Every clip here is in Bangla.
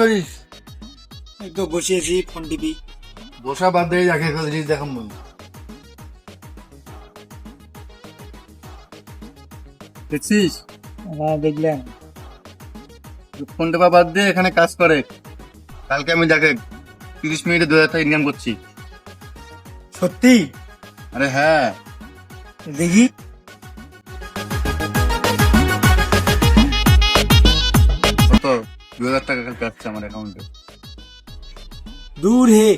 করিস? এই তো বসিয়েছি ফোন টিপি। বসা বাদ দিয়ে যাকে জিনিস দেখাম বল দেখছিস? হ্যাঁ দেখলেন ফোন টেপা বাদ দিয়ে এখানে কাজ করে। কালকে আমি দেখে তিরিশ মিনিটে দু হাজার টাকা ইনকাম করছি। সত্যি? আরে হ্যাঁ। দেখি। দু হাজার টাকা কালকে আসছে আমার অ্যাকাউন্টে দূর হে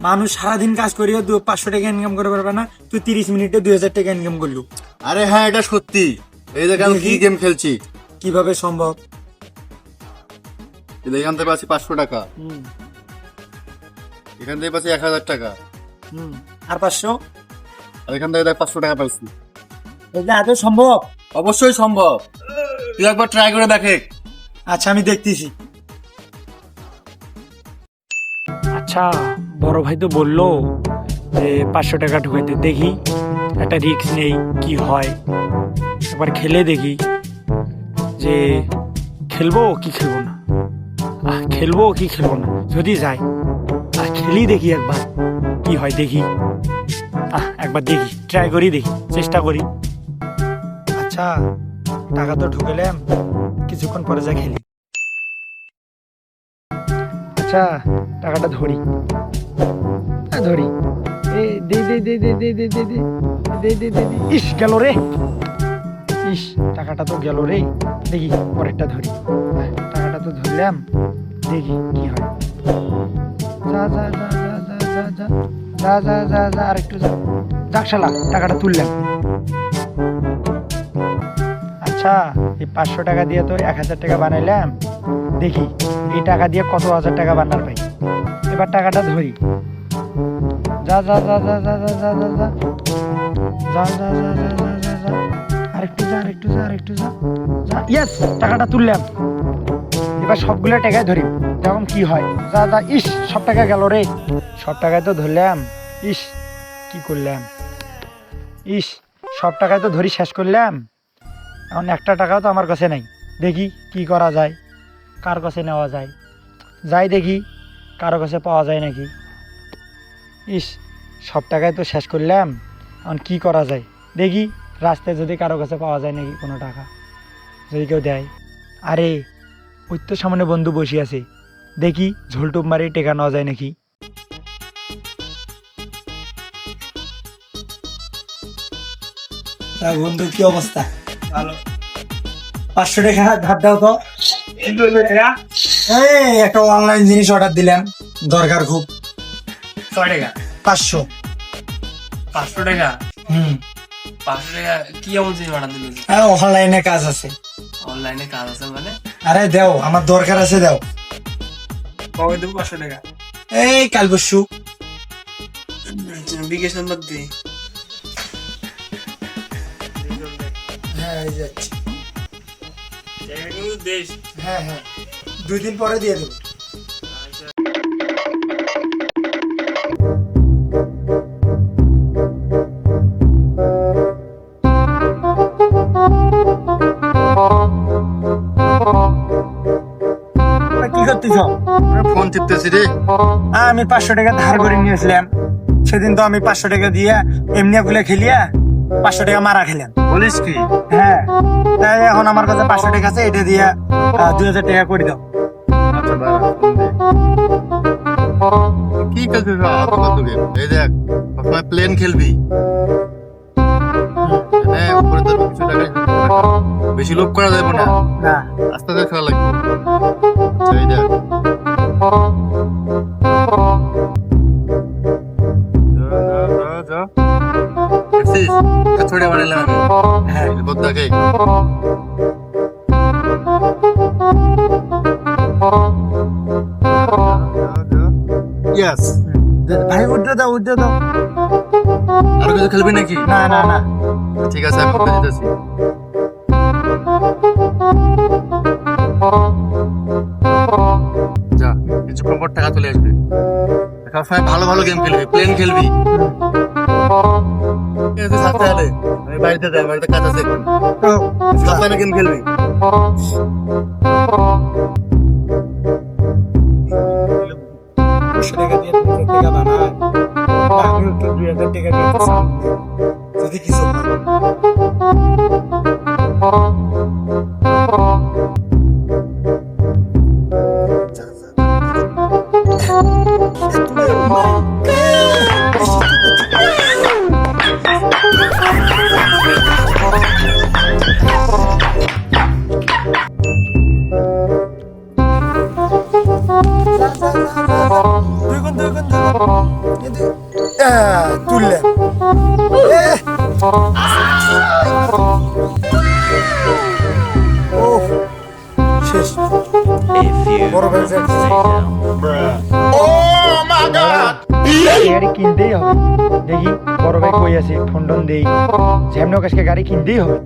মানুষ সারাদিন কাজ করিও দু পাঁচশো টাকা ইনকাম করে পারবে না তুই তিরিশ মিনিটে দুই হাজার টাকা ইনকাম করলু। আরে হ্যাঁ এটা সত্যি। এই দেখে। আমি কি গেম খেলছি? কীভাবে সম্ভব? এখান থেকে পাচ্ছি পাঁচশো টাকা। হুম। এখান থেকে পাচ্ছি এক হাজার টাকা। হুম। আর পাঁচশো? আর এখান থেকে দেখ পাঁচশো টাকা পাইছি। এটা এত সম্ভব? অবশ্যই সম্ভব। তুই একবার ট্রাই করে দেখে। আচ্ছা আমি দেখতেছি। আচ্ছা বড় ভাই তো বলল যে পাঁচশো টাকা ঢুকাইতে দেখি একটা রিস্ক নেই কি হয়। একবার খেলে দেখি যে খেলব কি খেলব না। আহ, খেলব কি খেলব না যদি যাই আহ, খেলি দেখি একবার কি হয় দেখি। আহ, একবার দেখি ট্রাই করি দেখি চেষ্টা করি। আচ্ছা টাকা তো ঢুকেলাম কিছুক্ষণ পরে যা খেলি। আচ্ছা টাকাটা ধরি হ্যাঁ ধরি এ দে দে দে দে দে ইস গেল রে ইস টাকাটা তো গেল রে দেখি পরেরটা ধরি হ্যাঁ, টাকাটা তো ধরলাম দেখি কি হয় যা যা যা যা যা যা যা যা যা আরেকটু যা যাক শালা টাকাটা তুললাম আচ্ছা এই পাঁচশো টাকা দিয়ে তো এক হাজার টাকা বানাইলাম দেখি এই টাকা দিয়ে কত হাজার টাকা বানার পাই এবার টাকাটা ধরি যা যা যা যা যা যা যা যা যা যা যা যা যা যা যা যা আরেকটু যা আরেকটু যা আরেকটু যা যা ইয়েস টাকাটা তুললাম এবার সবগুলো টাকায় ধরি যেমন কি হয় যা যা ইস সব টাকা গেল রে সব টাকায় তো ধরলাম ইস কি করলাম ইস সব টাকায় তো ধরি শেষ করলাম এখন একটা টাকাও তো আমার কাছে নাই দেখি কি করা যায় কার কাছে নেওয়া যায়? যাই দেখি, কারও কাছে পাওয়া যায় নাকি? ইস, সব টাকায় তো শেষ করলাম। এখন কি করা যায়? দেখি, রাস্তায় যদি কারও কাছে পাওয়া যায় নাকি কোনো টাকা। যদি কেউ দেয়। আরে, ওই তো সামনে বন্ধু বসে আছে। দেখি, ঝোলটুপ মারি টেকা নেওয়া যায় নাকি? বন্ধু, কি অবস্থা? ভালো। পাঁচশো টাকা ধার দাও তো। এই একটা অনলাইন জিনিস অর্ডার দিলাম দরকার খুব। ছয় টাকা। পাঁচশো। পাঁচশো টাকা? হুম। পাঁচশো টাকা কি এমন জিনিস অর্ডার দিল অনলাইনে কাজ আছে। অনলাইনে কাজ আছে মানে? আরে দেও আমার দরকার আছে দেও। কবে দেবো পাঁচশো টাকা? এই কাল পরশু। বিকাশ নাম্বার দিই হ্যাঁ যাচ্ছি দেশ হ্যাঁ হ্যাঁ। দুই দিন পরে দিয়ে দেবো। কি করতেছ? ফোন টিপতেছি রে। আমি পাঁচশো টাকা ধার করে নিয়েছিলাম। সেদিন তো আমি পাঁচশো টাকা দিয়ে এমনি গুলা খেলিয়া পাঁচশো টাকা মারা খেলাম। বলিস কি? হ্যাঁ। তাই এখন আমার কাছে পাঁচশো টাকা আছে এটা দিয়ে দুই হাজার টাকা করে দাও। আচ্ছা। কি গেম? এই দেখ সবসময় প্লেন খেলবি। হ্যাঁ উপরে তোর কিছু টাকা বেশি লোভ করা যাবে না। আস্তে আস্তে খেলা লাগবে। আচ্ছা এই দেখ। বানাইলাম আমি হ্যাঁ দেখে ইয়েস ভাই উঠতে দাও উঠতে দাও আর কিছু খেলবি নাকি না না না ঠিক আছে আমি উঠে দিতেছি যা কিছুক্ষণ পর টাকা চলে আসবে সবসময় ভালো ভালো গেম খেলবি প্লেন খেলবি থাকতে হবে আমি বাড়িতে যাই আমার একটা কাজ আছে এখন। সাপ্তাহে গেম খেলবি? যদি কিছু Oh, শেষ বড় গাড়ি কিনতেই হবে দেখি বড় ভাই কই আছে ফোন টোন দেই। যেমন কাছকে গাড়ি কিনতেই হবে।